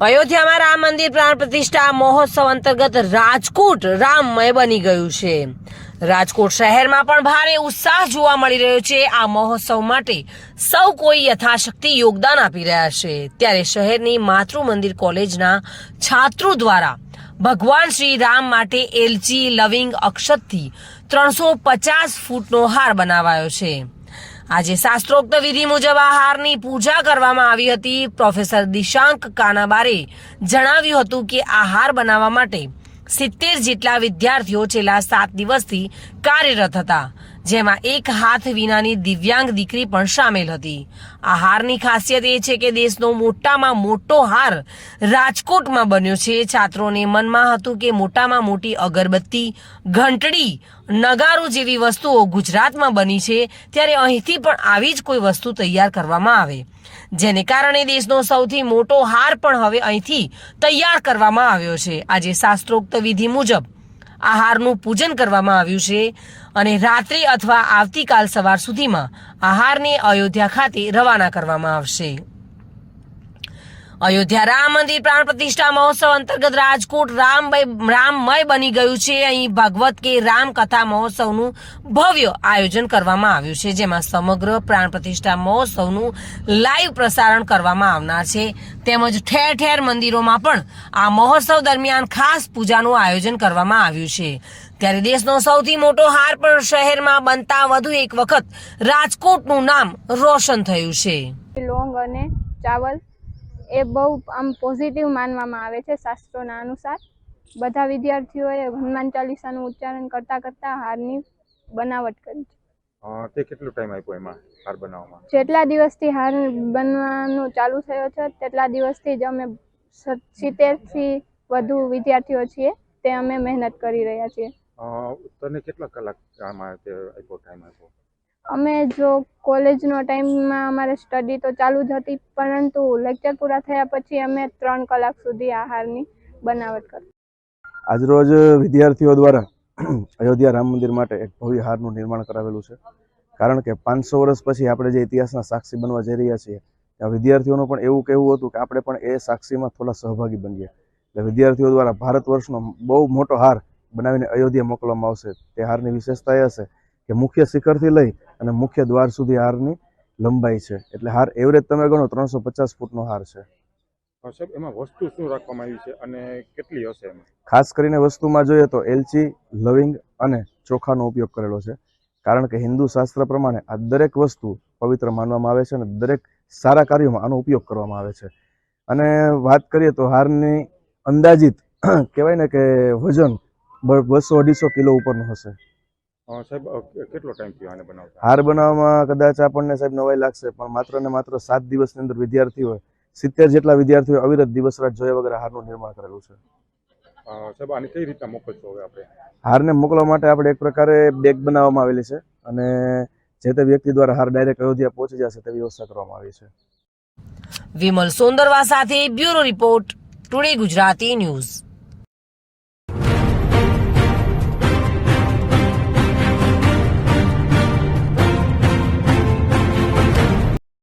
અયોધ્યામાં રામ મંદિર પ્રાણ પ્રતિષ્ઠા મહોત્સવ અંતર્ગત રાજકોટ રામમય બની ગયું છે. રાજકોટ શહેરમાં પણ ભારે ઉત્સાહ જોવા મળી રહ્યો છે. આ મહોત્સવ માટે સૌ કોઈ યથાશક્તિ યોગદાન આપી રહ્યા છે. ત્યારે શહેરની માતૃ મંદિર કોલેજના છાત્રો દ્વારા ભગવાન શ્રી રામ માટે એલચી લવિંગ અક્ષતથી ત્રણસો પચાસ ફૂટનો હાર બનાવાયો છે. આજે શાસ્ત્રોક્ત વિધિ મુજબ આ હારની પૂજા કરવામાં આવી હતી. પ્રોફેસર દિશાંક કાનાબારે જણાવ્યું હતું કે આ હાર બનાવવા માટે સિત્તેર જેટલા વિદ્યાર્થીઓ છેલ્લા સાત દિવસથી કાર્યરત હતા. જેમાં એક હાથ વિનાની દિવ્યાંગ દીકરી પણ સામેલ હતી. આ હારની ખાસિયત એ છે કે દેશનો મોટામાં મોટો હાર રાજકોટમાં બન્યો છે. છાત્રોને મનમાં હતું કે મોટામાં મોટી અગરબત્તી, ઘંટડી, નગારો જેવી વસ્તુઓ ગુજરાતમાં બની છે. ત્યારે અહીંથી પણ આવી જ કોઈ વસ્તુ તૈયાર કરવામાં આવે. જેને કારણે દેશનો સૌથી મોટો હાર પણ હવે અહીંથી તૈયાર કરવામાં આવ્યો છે. આજે શાસ્ત્રોક્ત વિધિ મુજબ આ હારનું પૂજન કરવામાં આવ્યું છે અને રાત્રે અથવા આવતીકાલ સવાર સુધીમાં આ હારને અયોધ્યા ખાતે રવાના કરવામાં આવશે. અયોધ્યા રામ મંદિર પ્રાણ પ્રતિષ્ઠા મહોત્સવ અંતર્ગત રાજકોટ રામભાઈ રામમય બની ગયું છે. અહીં ભાગવત કે રામ કથા મહોત્સવનું ભવ્ય આયોજન કરવામાં આવ્યું છે, જેમાં સમગ્ર પ્રાણ પ્રતિષ્ઠા મહોત્સવનું લાઈવ પ્રસારણ કરવામાં આવનાર છે. તેમજ ઠેર ઠેર મંદિરોમાં પણ આ મહોત્સવ દરમિયાન ખાસ પૂજાનું આયોજન કરવામાં આવ્યું છે. ત્યારે દેશનો સૌથી મોટો હાર પણ શહેરમાં બનતા વધુ એક વખત રાજકોટનું નામ રોશન થયું છે. લોંગ અને ચાવલ એ બહુ આમ પોઝિટિવ માનવામાં આવે છે શાસ્ત્રોના અનુસાર. બધા વિદ્યાર્થીઓએ હનુમાન ચાલીસાનું ઉચ્ચારણ કરતા કરતા હારની બનાવટ કરી છે. તે કેટલો ટાઈમ આપ્યો એમાં હાર બનાવવામાં? જેટલા દિવસથી હાર બનવાનું ચાલુ થયો છે તેટલા દિવસથી જ અમે સિત્તેરથી વધુ વિદ્યાર્થીઓ છીએ તે અમે મહેનત કરી રહ્યા છીએ. તને કેટલા કલાક આપ્યો ટાઈમ આપ્યો? અમે જો કોલેજનો ટાઈમમાં અમારે સ્ટડી તો ચાલુ જ હતી, પરંતુ લેક્ચર પૂરા થયા પછી અમે ત્રણ કલાક સુધી આ હારની બનાવટ કરી. આજરોજ વિદ્યાર્થીઓ દ્વારા અયોધ્યા રામ મંદિર માટે એક ભવ્ય હારનું નિર્માણ કરાવેલું છે. કારણ કે પાંચસો વર્ષ પછી આપણે જે ઇતિહાસના સાક્ષી બનવા જઈ રહ્યા છીએ, ત્યાં વિદ્યાર્થીઓનું પણ એવું કહેવું હતું કે આપણે પણ એ સાક્ષીમાં થોડા સહભાગી બનીએ. એટલે વિદ્યાર્થીઓ દ્વારા ભારત વર્ષનો બહુ મોટો હાર બનાવીને અયોધ્યા મોકલવામાં આવશે. તે હારની વિશેષતા એ હશે કે મુખ્ય શિખરથી લઈ અને મુખ્ય દ્વાર સુધી હારની લંબાઈ છે. એટલે હાર એવરેજ તમે ગણો ત્રણસો પચાસ ફૂટનો હાર છે. સાહેબ એમાં વસ્તુ શું રાખવામાં આવી છે અને કેટલી હશે એમાં? ખાસ કરીને વસ્તુમાં જોઈએ તો એલચી લવિંગ અને ચોખાનો ઉપયોગ કરેલો છે. કારણ કે હિન્દુ શાસ્ત્ર પ્રમાણે આ દરેક વસ્તુ પવિત્ર માનવામાં આવે છે અને દરેક સારા કાર્યોમાં આનો ઉપયોગ કરવામાં આવે છે. અને વાત કરીએ તો હારની અંદાજિત કહેવાય ને કે વજન બસો અઢીસો કિલો ઉપરનું હશે. સાહેબ કેટલો ટાઈમ થયો આને બનાવતા? હાર બનાવવામાં કદાચ આપણને સાહેબ નવાઈ લાગશે પણ માત્ર ને માત્ર સાત દિવસની અંદર વિદ્યાર્થીઓએ સિત્તેર જેટલા વિદ્યાર્થીઓ અવિરત દિવસ રાત જોયા વગર હારનું નિર્માણ કરેલું છે. અ, સાહેબ આને કઈ રીતના મોકલશો હવે આપણે? હારને મોકલવા માટે આપણે એક પ્રકારે બેગ બનાવવામાં આવેલી છે અને જે તે વ્યક્તિ દ્વારા હાર ડાયરેક્ટ અયોધ્યા પહોંચી જશે તેવી વ્યવસ્થા કરવામાં આવી છે. વિમલ સોંદરવા સાથે bureau report today Gujarati news.